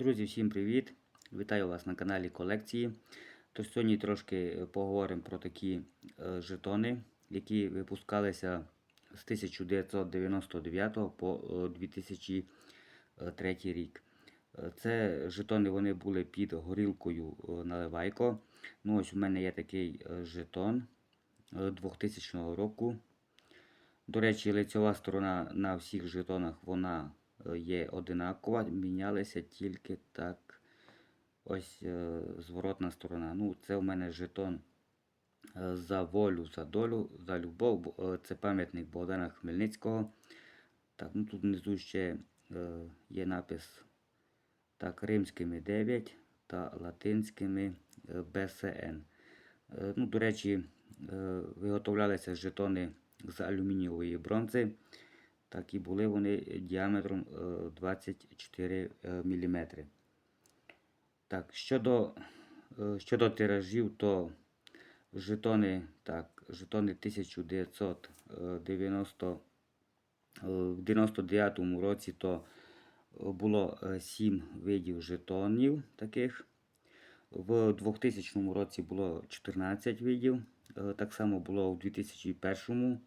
Друзі, всім привіт! Вітаю вас на каналі колекції. Тож сьогодні трошки поговоримо про такі е, жетони, які випускалися з 1999 по е, 2003 рік. Е, Це жетони вони були під горілкою е, Наливайко. Ну, ось у мене є такий е, жетон е, 2000 року. До речі, лицьова сторона на всіх жетонах вона е, є одинакова, мінялися тільки так. Ось е, зворотна сторона. Ну, це у мене жетон е, за волю, за долю, за любов. Бо, е, Це пам'ятник Богдана Хмельницького. Так, ну тут внизу ще е, є напис так, римськими 9 та латинськими е, БСН. Е, Ну, до речі, е, виготовлялися жетони з алюмінієвої бронзи. Так і були вони діаметром е, 24 мм. Так, щодо, е, щодо тиражів, то жетони, так, жетони 1990 е, в 99 році то е, було 7 видів жетонів таких. В 2000 році було 14 видів. Е, Так само було в 2001 році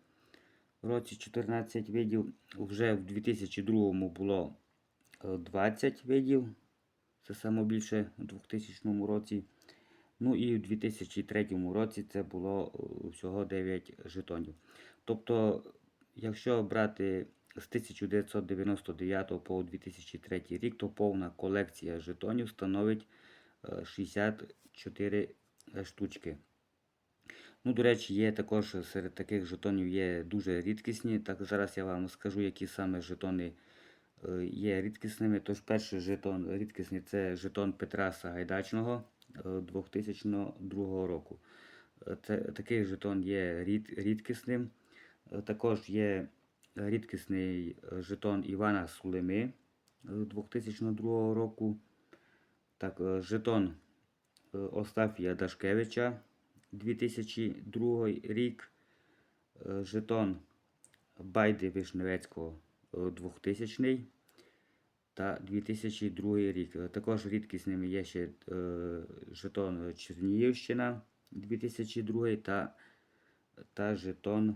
14 видів. Вже в 2002 було е, 20 видів. Це саме більше у 2000 році. Ну і в 2003 році це було е, всього 9 жетонів. Тобто, якщо брати з 1999 по 2003 рік, то повна колекція жетонів становить е, 64 штучки. Ну, до речі, є також серед таких жетонів є дуже рідкісні. Так зараз я вам скажу, які саме жетони е, є рідкісними. Тож перший жетон рідкісний це жетон Петра Сагайдачного е, 2002 року. Е, Це, такий жетон є рід, рідкісним. Е, Також є рідкісний е, жетон Івана Сулими е, 2002 року. Так, е, жетон е, Остафія Дашкевича 2002 рік. Е, Жетон Байди Вишневецького е, 2000 та 2002 рік. Е, Також рідкісними є ще е, жетон Чернігівщина 2002 та, та жетон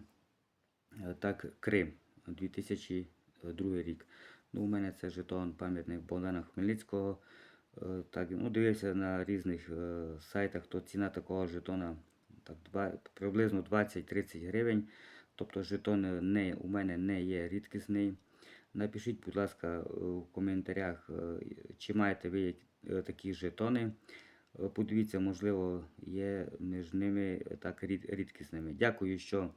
е, так, Крим 2002 рік. Ну, у мене це жетон пам'ятник Богдана Хмельницького. Так, ну, дивився на різних е, сайтах, то ціна такого жетона так, приблизно 20-30 гривень. Тобто жетон не, у мене не є рідкісний. Напишіть, будь ласка, е, в коментарях, е, чи маєте ви такі жетони. Подивіться, можливо, є між ними так рідкісними. Дякую, що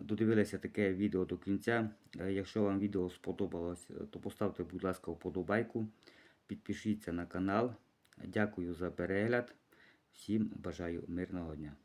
додивилися таке відео до кінця. Якщо вам відео сподобалось, то поставте, будь ласка, вподобайку. Підпишіться на канал. Дякую за перегляд. Всім бажаю мирного дня.